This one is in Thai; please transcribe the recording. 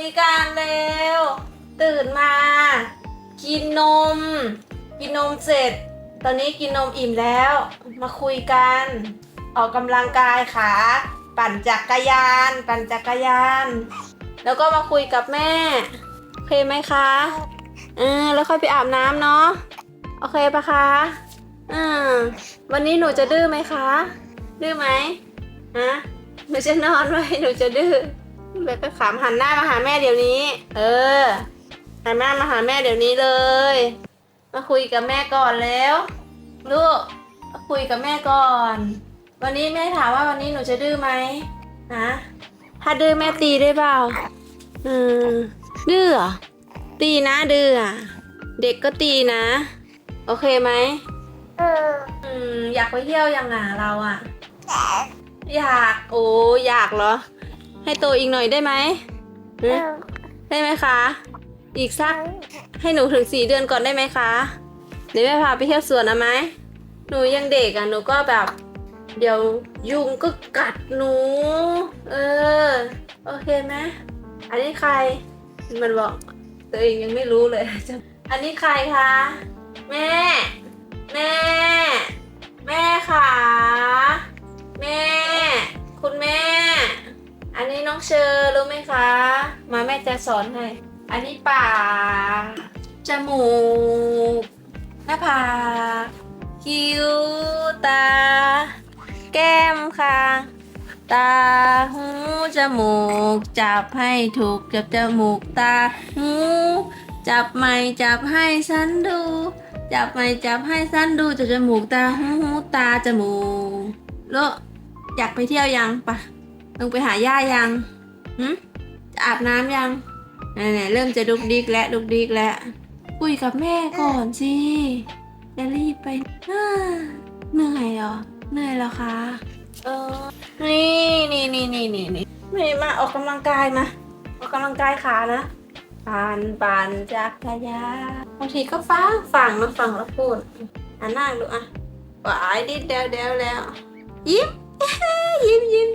คุยกันเร็ว ตื่นมา กินนม กินนมเสร็จ ตอนนี้กินนมอิ่มแล้ว มาคุยกัน ออกกำลังกายขาปั่นจักรยาน ปั่นจักรยาน แล้วก็มาคุยกับแม่โอเคไหมคะเออแล้วค่อยไปอาบน้ำเนาะโอเคปะคะอ่าวันนี้หนูจะดื้อไหมคะ ดื้อไหมฮะหนูจะนอนไว้หนูจะดื้อ แล้วก็ขำหันหน้ามาหาแม่เดี๋ยวนี้ เออหันหน้ามาหาแม่เดี๋ยวนี้เลย มาคุยกับแม่ก่อนแล้ว ลูกมาคุยกับแม่ก่อน วันนี้แม่ถามว่าวันนี้หนูจะดื้อไหมฮะถ้าดื้อแม่ตีได้เปล่าอืมดื้อเหรอตีนะดื้ออะเด็กก็ตีนะ โอเคไหมเอออืมอยากไปเที่ยวยังอะเราอะ อยากโอ้อยากเหรอ ให้โตอีกหน่อยได้ไหมเอหึอได้ไหมคะ อีกสักให้หนูถึงสี่เดือนก่อนได้ไหมคะ เดี๋ยวแม่พาไปเที่ยวสวนนะไหม หนูยังเด็กอะหนูก็แบบ เดี๋ยวยุงก็กัดหนู เออ โอเคไหมอันนี้ใคร มันบอกตัวเองยังไม่รู้เลยจะอันนี้ใครคะ แม่ แม่ อันนี้น้องเชอร์รู้ไหมคะ มาแม่จะสอนให้ อันนี้ปากจมูก หน้าผากคิ้ว ตา แก้มค่ะตา หู จมูก จับให้ถูก จับจมูก ตา หู จับไม่จับให้ฉันดู จับไม่จับให้ฉันดู จับจมูก ตา หู หู ตา จมูกโลกอยากไปเที่ยวยังปะ ลงไปหาย่ายังหึจะอาบน้ำยังไหนๆเริ่มจะดุกดิกแล้วดุกดิกแล้วคุยกับแม่ก่อนสิจะรีบไปอ่าเหนื่อยเหรอเหนื่อยเหรอคะเออนี่นี่นี่นี่นี่นี่นี่มาออกกำลังกายมาออกกำลังกายขานะปั่นปั่นจักรยานบางทีก็ฟังฟังมาฟังแล้วพูดอะนั่งดูอะหวายดิดเดวเดวแล้วยิ้มยิ้มยิ้มยิ้ม